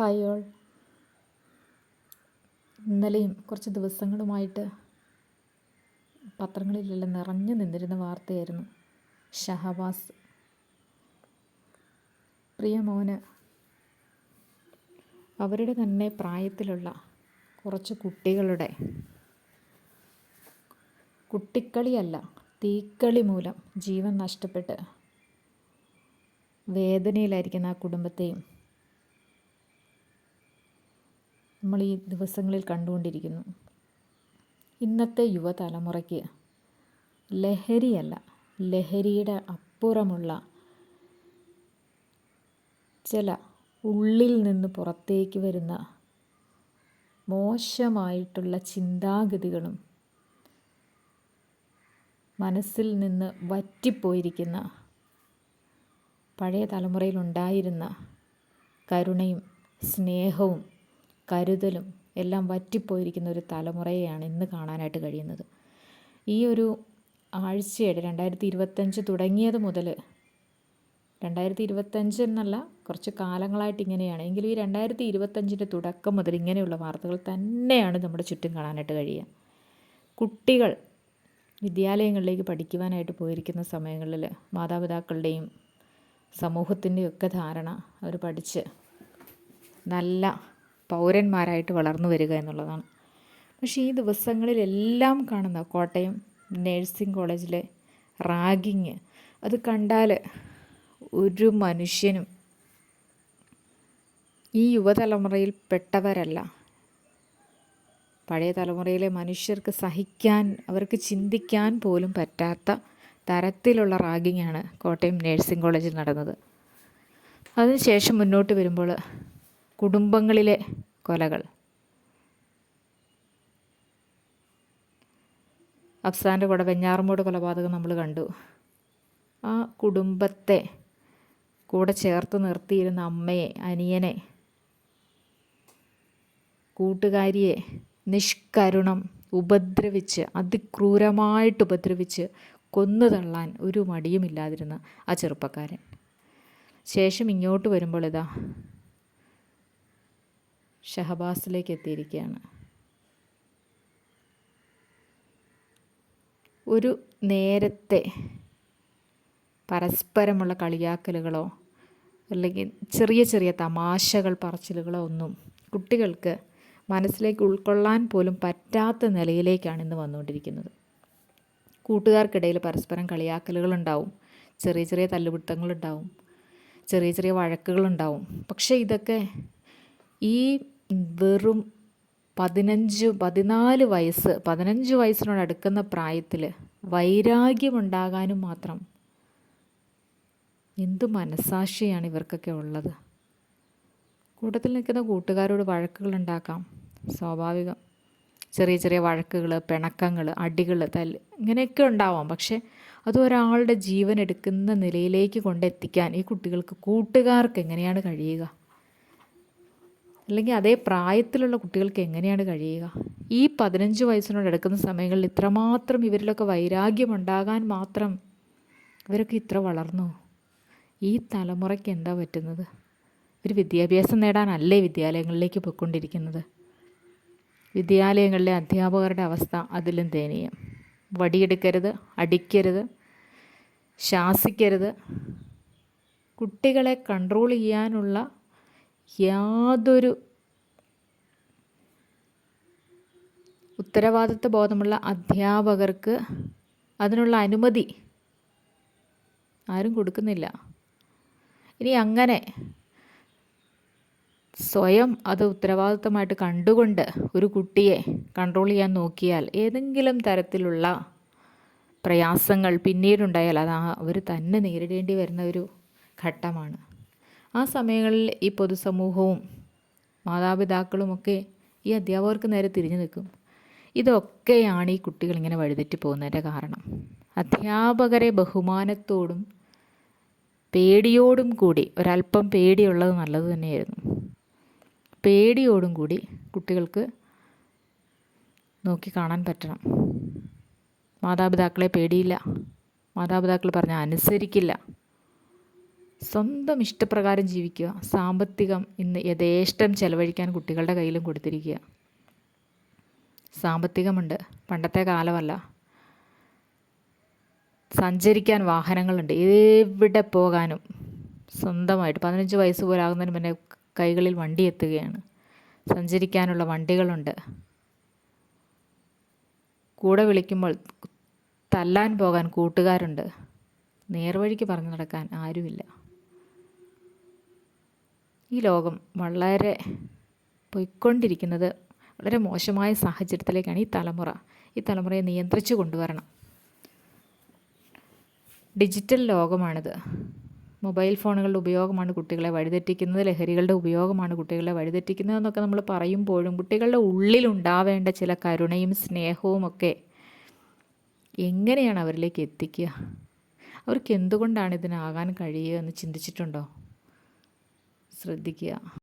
Hi all ഇന്നലെയും കുറച്ച് ദിവസങ്ങളുമായിട്ട് പത്രങ്ങളിലെല്ലാം നിറഞ്ഞു നിന്നിരുന്ന വാർത്തയായിരുന്നു ഷഹബാസ്. പ്രിയ മോന് അവരുടെ തന്നെ പ്രായത്തിലുള്ള കുറച്ച് കുട്ടികളുടെ കുട്ടിക്കളിയല്ല തീക്കളി മൂലം ജീവൻ നഷ്ടപ്പെട്ട് വേദനയിലായിരിക്കുന്ന ആ കുടുംബത്തെയും നമ്മൾ ഈ ദിവസങ്ങളിൽ കണ്ടുകൊണ്ടിരിക്കുന്നു. ഇന്നത്തെ യുവതലമുറയ്ക്ക് ലഹരിയല്ല ലഹരിയുടെ അപ്പുറമുള്ള ചില ഉള്ളിൽ നിന്ന് പുറത്തേക്ക് വരുന്ന മോശമായിട്ടുള്ള ചിന്താഗതികളും മനസ്സിൽ നിന്ന് വറ്റിപ്പോയിരിക്കുന്ന പഴയ തലമുറയിലുണ്ടായിരുന്ന കരുണയും സ്നേഹവും കരുതലും എല്ലാം വറ്റിപ്പോയിരിക്കുന്ന ഒരു തലമുറയെയാണ് ഇന്ന് കാണാനായിട്ട് കഴിയുന്നത്. ഈ ഒരു ആഴ്ചയുടെ രണ്ടായിരത്തി ഇരുപത്തഞ്ച് തുടങ്ങിയത് മുതൽ രണ്ടായിരത്തി ഇരുപത്തഞ്ച് എന്നല്ല കുറച്ച് കാലങ്ങളായിട്ട് ഇങ്ങനെയാണ്. എങ്കിലും ഈ രണ്ടായിരത്തി ഇരുപത്തഞ്ചിന്റെ തുടക്കം മുതൽ ഇങ്ങനെയുള്ള വാർത്തകൾ തന്നെയാണ് നമ്മുടെ ചുറ്റും കാണാനായിട്ട് കഴിയുക. കുട്ടികൾ വിദ്യാലയങ്ങളിലേക്ക് പഠിക്കുവാനായിട്ട് പോയിരിക്കുന്ന സമയങ്ങളിൽ മാതാപിതാക്കളുടെയും സമൂഹത്തിന്റെയും ഒക്കെ ധാരണ അവർ പഠിച്ച് നല്ല പൗരന്മാരായിട്ട് വളർന്നു വരിക എന്നുള്ളതാണ്. പക്ഷേ ഈ ദിവസങ്ങളിലെല്ലാം കാണുന്ന കോട്ടയം നേഴ്സിംഗ് കോളേജിലെ റാഗിങ് അത് കണ്ടാൽ ഒരു മനുഷ്യനും ഈ യുവതലമുറയിൽ പെട്ടവരല്ല. പഴയ തലമുറയിലെ മനുഷ്യർക്ക് സഹിക്കാൻ അവർക്ക് ചിന്തിക്കാൻ പോലും പറ്റാത്ത തരത്തിലുള്ള റാഗിങ്ങാണ് കോട്ടയം നേഴ്സിംഗ് കോളേജിൽ നടന്നത്. അതിനുശേഷം മുന്നോട്ട് വരുമ്പോൾ കുടുംബങ്ങളിലെ കൊലകൾ. അഫ്സാന്റെ കൂടെ വെഞ്ഞാറമൂട് കൊലപാതകം നമ്മൾ കണ്ടു. ആ കുടുംബത്തെ കൂടെ ചേർത്ത് നിർത്തിയിരുന്ന അമ്മയെ അനിയനെ കൂട്ടുകാരിയെ നിഷ്കരുണം ഉപദ്രവിച്ച് അതിക്രൂരമായിട്ട് ഉപദ്രവിച്ച് കൊന്നു തള്ളാൻ ഒരു മടിയുമില്ലാതിരുന്ന ആ ചെറുപ്പക്കാരൻ. ശേഷം ഇങ്ങോട്ട് വരുമ്പോൾ ഇതാ ഷഹബാസിലേക്ക് എത്തിയിരിക്കുകയാണ് ഒരു നേരത്തെ പരസ്പരമുള്ള കളിയാക്കലുകളോ അല്ലെങ്കിൽ ചെറിയ ചെറിയ തമാശകൾ പറച്ചിലുകളോ ഒന്നും കുട്ടികൾക്ക് മനസ്സിലേക്ക് ഉൾക്കൊള്ളാൻ പോലും പറ്റാത്ത നിലയിലേക്കാണ് ഇന്ന് വന്നുകൊണ്ടിരിക്കുന്നത്. കൂട്ടുകാർക്കിടയിൽ പരസ്പരം കളിയാക്കലുകളുണ്ടാവും. ചെറിയ ചെറിയ തല്ലുപിടുത്തങ്ങളുണ്ടാവും. ചെറിയ ചെറിയ വഴക്കുകളുണ്ടാവും. പക്ഷേ ഇതൊക്കെ ഈ വെറും പതിനഞ്ച് പതിനാല് വയസ്സ് പതിനഞ്ച് വയസ്സിനോട് അടുക്കുന്ന പ്രായത്തിൽ വൈരാഗ്യമുണ്ടാകാനും മാത്രം എന്ത് മനസാക്ഷിയാണ് ഇവർക്കൊക്കെ ഉള്ളത്? കൂട്ടത്തിൽ നിൽക്കുന്ന കൂട്ടുകാരോട് വഴക്കുകൾ ഉണ്ടാക്കാം. സ്വാഭാവികം. ചെറിയ ചെറിയ വഴക്കുകൾ പിണക്കങ്ങൾ അടികൾ തല്ല് ഇങ്ങനെയൊക്കെ ഉണ്ടാവാം. പക്ഷേ അത് ഒരാളുടെ ജീവൻ എടുക്കുന്ന നിലയിലേക്ക് കൊണ്ടെത്തിക്കാൻ ഈ കുട്ടികൾക്ക് കൂട്ടുകാർക്ക് എങ്ങനെയാണ് കഴിയുക? അല്ലെങ്കിൽ അതേ പ്രായത്തിലുള്ള കുട്ടികൾക്ക് എങ്ങനെയാണ് കഴിയുക? ഈ പതിനഞ്ച് വയസ്സിനോട് എടുക്കുന്ന സമയങ്ങളിൽ ഇത്രമാത്രം ഇവരിലൊക്കെ വൈരാഗ്യമുണ്ടാകാൻ മാത്രം ഇവരൊക്കെ ഇത്ര വളർന്നു. ഈ തലമുറയ്ക്ക് എന്താ പറ്റുന്നത്? ഇവർ വിദ്യാഭ്യാസം നേടാനല്ലേ വിദ്യാലയങ്ങളിലേക്ക് പോയിക്കൊണ്ടിരിക്കുന്നത്. വിദ്യാലയങ്ങളിലെ അധ്യാപകരുടെ അവസ്ഥ അതിലും ദയനീയം. വടിയെടുക്കരുത് അടിക്കരുത് ശാസിക്കരുത്. കുട്ടികളെ കൺട്രോൾ ചെയ്യാനുള്ള യാതൊരു ഉത്തരവാദിത്വ ബോധമുള്ള അധ്യാപകർക്ക് അതിനുള്ള അനുമതി ആരും കൊടുക്കുന്നില്ല. ഇനി അങ്ങനെ സ്വയം അത് ഉത്തരവാദിത്തമായിട്ട് കണ്ടുകൊണ്ട് ഒരു കുട്ടിയെ കൺട്രോൾ ചെയ്യാൻ നോക്കിയാൽ ഏതെങ്കിലും തരത്തിലുള്ള പ്രയാസങ്ങൾ പിന്നീടുണ്ടായാൽ അത് അവർ തന്നെ നേരിടേണ്ടി വരുന്ന ഒരു ഘട്ടമാണ്. ആ സമയങ്ങളിൽ ഈ പൊതുസമൂഹവും മാതാപിതാക്കളുമൊക്കെ ഈ അധ്യാപകർക്ക് നേരെ തിരിഞ്ഞു നിൽക്കും. ഇതൊക്കെയാണ് ഈ കുട്ടികൾ ഇങ്ങനെ വഴിതെറ്റി പോകുന്നതിന്റെ കാരണം. അധ്യാപകരെ ബഹുമാനത്തോടും പേടിയോടും കൂടി ഒരല്പം പേടിയുള്ളത് നല്ലത് തന്നെയായിരുന്നു. പേടിയോടും കൂടി കുട്ടികൾക്ക് നോക്കി കാണാൻ പറ്റണം. മാതാപിതാക്കളെ പേടിയില്ല. മാതാപിതാക്കൾ പറഞ്ഞാൽ അനുസരിക്കില്ല. സ്വന്തം ഇഷ്ടപ്രകാരം ജീവിക്കുക. സാമ്പത്തികം ഇന്ന് യഥേഷ്ടം ചെലവഴിക്കാൻ കുട്ടികളുടെ കയ്യിലും കൊടുത്തിരിക്കുക. സാമ്പത്തികമുണ്ട്. പണ്ടത്തെ കാലമല്ല. സഞ്ചരിക്കാൻ വാഹനങ്ങളുണ്ട്. എവിടെ പോകാനും സ്വന്തമായിട്ട് പതിനഞ്ച് വയസ്സ് പോലാകുന്നതിന് മുന്നേ കൈകളിൽ വണ്ടി എത്തുകയാണ്. സഞ്ചരിക്കാനുള്ള വണ്ടികളുണ്ട്. കൂടെ വിളിക്കുമ്പോൾ തല്ലാൻ പോകാൻ കൂട്ടുകാരുണ്ട്. നേർവഴിക്ക് പറഞ്ഞു നടക്കാൻ ആരുമില്ല. ഈ ലോകം വളരെ പോയിക്കൊണ്ടിരിക്കുന്നത് വളരെ മോശമായ സാഹചര്യത്തിലേക്കാണ് ഈ തലമുറ ഈ തലമുറയെ നിയന്ത്രിച്ചു കൊണ്ടുവരണം. ഡിജിറ്റൽ ലോകമാണിത്. മൊബൈൽ ഫോണുകളുടെ ഉപയോഗമാണ് കുട്ടികളെ വഴിതെറ്റിക്കുന്നത് ലഹരികളുടെ ഉപയോഗമാണ് കുട്ടികളെ വഴിതെറ്റിക്കുന്നതെന്നൊക്കെ നമ്മൾ പറയുമ്പോഴും കുട്ടികളുടെ ഉള്ളിലുണ്ടാവേണ്ട ചില കരുണയും സ്നേഹവും ഒക്കെ എങ്ങനെയാണ് അവരിലേക്ക് എത്തിക്കുക? അവർക്ക് എന്തുകൊണ്ടാണ് ഇതിനാകാൻ കഴിയുക എന്ന് ചിന്തിച്ചിട്ടുണ്ടോ? ശ്രദ്ധിക്കുക.